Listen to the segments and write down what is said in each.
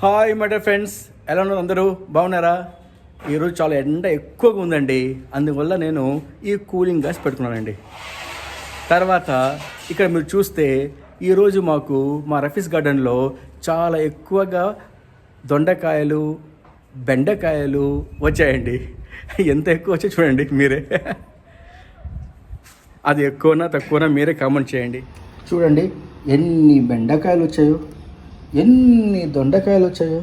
Hi my dear friends ఎలా ఉన్నారు అందరూ? బాగున్నారా? ఈరోజు చాలా ఎండ ఎక్కువగా ఉందండి. అందువల్ల నేను ఈ కూలింగ్ గ్లాస్ పెట్టుకున్నానండి. తర్వాత ఇక్కడ మీరు చూస్తే ఈరోజు మాకు మా రఫీస్ గార్డెన్లో చాలా ఎక్కువగా దొండకాయలు బెండకాయలు వచ్చాయండి. ఎంత ఎక్కువ వచ్చాయి చూడండి మీరే. అది ఎక్కువనా తక్కువనా మీరే కామెంట్ చేయండి. చూడండి ఎన్ని బెండకాయలు వచ్చాయో. ఎన్ని దొండకాయలు వచ్చాయో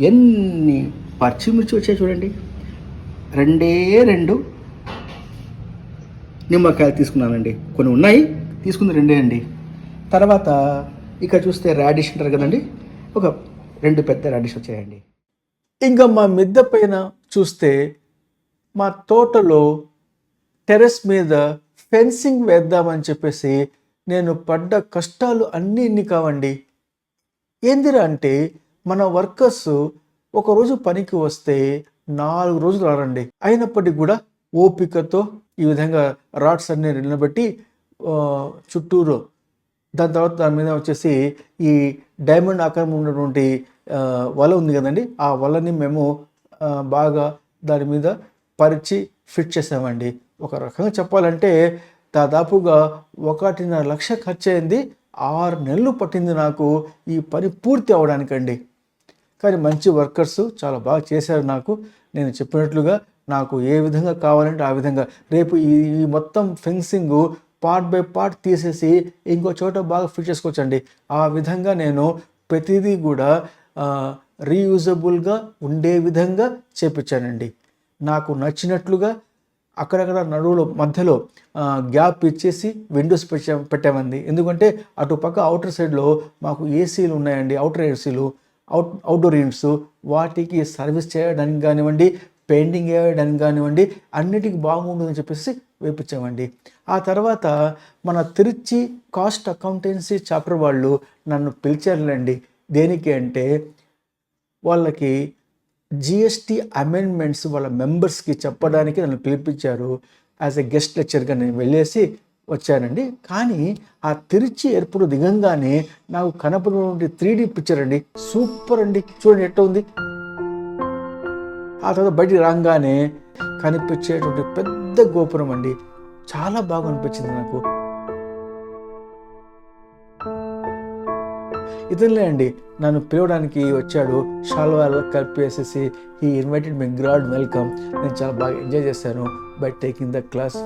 ఎన్ని పచ్చిమిర్చి వచ్చాయో చూడండి. రెండే రెండు నిమ్మకాయలు తీసుకున్నానండి. కొన్ని ఉన్నాయి తీసుకుంది రెండే అండి. తర్వాత ఇక చూస్తే రాడిష్ అంటారు కదండి ఒక రెండు పెద్ద రాడిష్ వచ్చాయండి. ఇంకా మా మిద్దె పైన చూస్తే మా తోటలో టెర్రస్ మీద ఫెన్సింగ్ వేద్దామని చెప్పేసి నేను పడ్డ కష్టాలు అన్నీ ఇన్ని కావండి. ఏందిరా అంటే మన వర్కర్స్ ఒకరోజు పనికి వస్తే నాలుగు రోజులు రారండి. అయినప్పటికీ కూడా ఓపికతో ఈ విధంగా రాడ్స్ అన్ని నిలబెట్టి చుట్టూరు దాని తర్వాత దాని మీద వచ్చేసి ఈ డైమండ్ ఆకారం ఉన్నటువంటి వల ఉంది కదండి. ఆ వలని మేము బాగా దాని మీద పరిచి ఫిట్ చేసామండి. ఒక రకంగా చెప్పాలంటే దాదాపుగా ఒకటిన్నర లక్ష ఖర్చు అయింది ఆరు నెలలు పట్టింది నాకు ఈ పని పూర్తి అవడానికండి. కానీ మంచి వర్కర్స్ చాలా బాగా చేశారు నాకు. నేను చెప్పినట్లుగా నాకు ఏ విధంగా కావాలంటే ఆ విధంగా. రేపు ఈ ఈ మొత్తం ఫెన్సింగ్ పార్ట్ బై పార్ట్ తీసేసి ఇంకో చోట బాగా ఫిట్ చేసుకోవచ్చండి. ఆ విధంగా నేను ప్రతిదీ కూడా రీయూజబుల్గా ఉండే విధంగా చేపించానండి. నాకు నచ్చినట్లుగా అక్కడక్కడ నడువులో మధ్యలో గ్యాప్ ఇచ్చేసి విండోస్ పెట్టా పెట్టామండి. ఎందుకంటే అటు పక్క అవుటర్ సైడ్లో మాకు ఏసీలు ఉన్నాయండి. అవుటర్ ఏసీలు అవుట్ అవుట్డోర్ యూనిట్స్. వాటికి సర్వీస్ చేయడానికి కానివ్వండి పెయింటింగ్ వేయడానికి కానివ్వండి అన్నిటికీ బాగుంటుందని చెప్పేసి వేపించామండి. ఆ తర్వాత మన తిరుచి కాస్ట్ అకౌంటెన్సీ చాప్టర్ వాళ్ళు నన్ను పిలిచారులేండి. దేనికి అంటే వాళ్ళకి జిఎస్టీ అమెండ్మెంట్స్ వాళ్ళ మెంబర్స్కి చెప్పడానికి నన్ను పిలిపించారు. యాజ్ ఎ గెస్ట్ లెక్చర్గా నేను వెళ్ళేసి వచ్చానండి. కానీ ఆ తిరుచి ఎయిర్పోర్ట్ దిగంగానే నాకు కనపడినటువంటి త్రీ డి పిక్చర్ అండి. సూపర్ అండి. చూడండి ఎట్ట ఉంది. ఆ తర్వాత బయటికి రాగానే కనిపించేటువంటి పెద్ద గోపురం అండి. చాలా బాగా అనిపించింది నాకు. ఇతనులే అండి నన్ను పిలవడానికి వచ్చాడు. షాల్వాల్ కలిపేసేసి ఈ ఇన్వైటెడ్ మై గ్రాడ్ వెల్కమ్. నేను చాలా బాగా ఎంజాయ్ చేశాను. By taking the class.